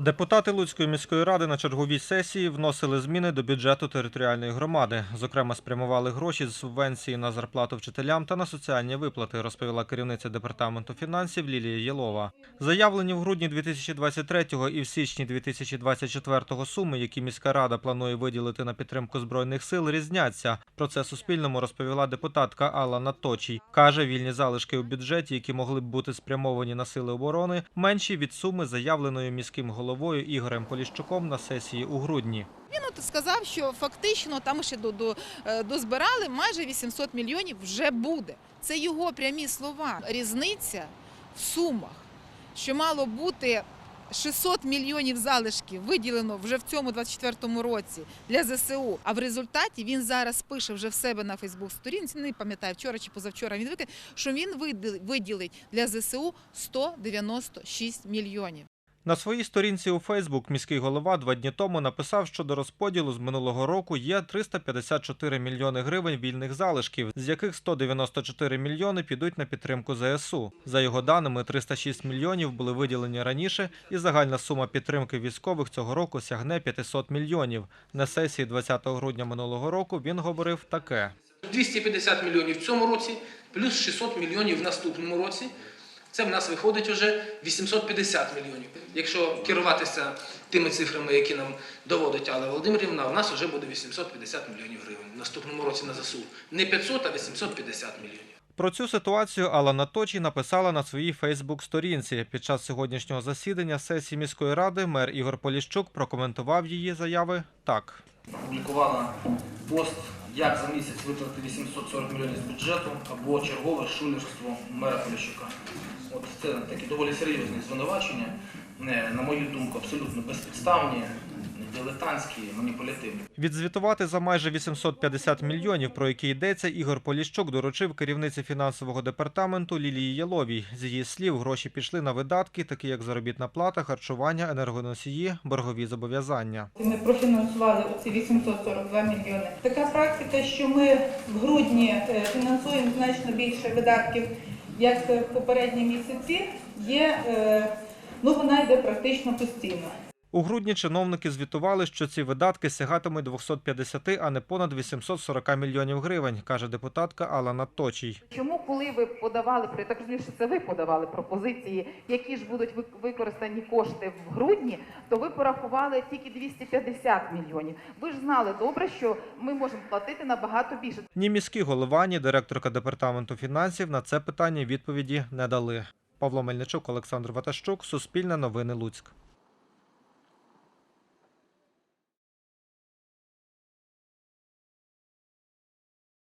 Депутати Луцької міської ради на черговій сесії вносили зміни до бюджету територіальної громади. Зокрема, спрямували гроші з субвенції на зарплату вчителям та на соціальні виплати, розповіла керівниця департаменту фінансів Лілія Єлова. Заявлені в грудні 2023-го і в січні 2024 суми, які міська рада планує виділити на підтримку збройних сил, різняться. Про це Суспільному розповіла депутатка Алла Наточій. каже, вільні залишки у бюджеті, які могли б бути спрямовані на сили оборони, менші від суми, заявленої міським головою Ігорем Поліщуком на сесії у грудні. Він от сказав, що фактично там ще е, дозбирали майже 800 мільйонів вже буде. Це його прямі слова. Різниця в сумах, що мало бути 600 мільйонів залишків виділено вже в цьому 24-му році для ЗСУ. А в результаті він зараз пише вже в себе на Фейсбук-сторінці, не пам'ятаю, вчора чи позавчора він викликав, що він виділить для ЗСУ 196 мільйонів. На своїй сторінці у Фейсбук міський голова два дні тому написав, що до розподілу з минулого року є 354 мільйони гривень вільних залишків, з яких 194 мільйони підуть на підтримку ЗСУ. За його даними, 306 мільйонів були виділені раніше, і загальна сума підтримки військових цього року сягне 500 мільйонів. На сесії 20 грудня минулого року він говорив таке. 250 мільйонів в цьому році, плюс 600 мільйонів в наступному році. Це в нас виходить вже 850 мільйонів. Якщо керуватися тими цифрами, які нам доводить Алла Володимирівна, у нас вже буде 850 мільйонів гривень в наступному році на ЗСУ. Не 500, а 850 мільйонів. Про цю ситуацію Алла Наточій написала на своїй Фейсбук-сторінці. Під час сьогоднішнього засідання сесії міської ради мер Ігор Поліщук прокоментував її заяви так. опублікувала пост, як за місяць витратити 840 мільйонів з бюджету або чергове шулерство мера Поліщука. От це такі доволі серйозні звинувачення, на мою думку, абсолютно безпідставні, дилетантські, маніпулятивні. Відзвітувати за майже 850 мільйонів, про які йдеться, Ігор Поліщук доручив керівниці фінансового департаменту Лілії Єловій. З її слів, гроші пішли на видатки, такі як заробітна плата, харчування, енергоносії, боргові зобов'язання. Ми профінансували оці 842 мільйони. Така практика, що ми в грудні е, фінансуємо значно більше видатків, як в попередні місяці, є, е, ну вона йде практично постійно. У грудні чиновники звітували, що ці видатки сягатимуть 250, а не понад 840 мільйонів гривень, каже депутатка Алла Наточій. Чому, коли ви подавали я так розумію, що це ви подавали пропозиції, які ж будуть вик- використані кошти в грудні, то ви порахували тільки 250 мільйонів. Ви ж знали добре, що ми можемо платити набагато більше. Ні міський голова, ні директорка департаменту фінансів на це питання відповіді не дали. Павло Мельничук, Олександр Ватащук, Суспільне новини Луцьк.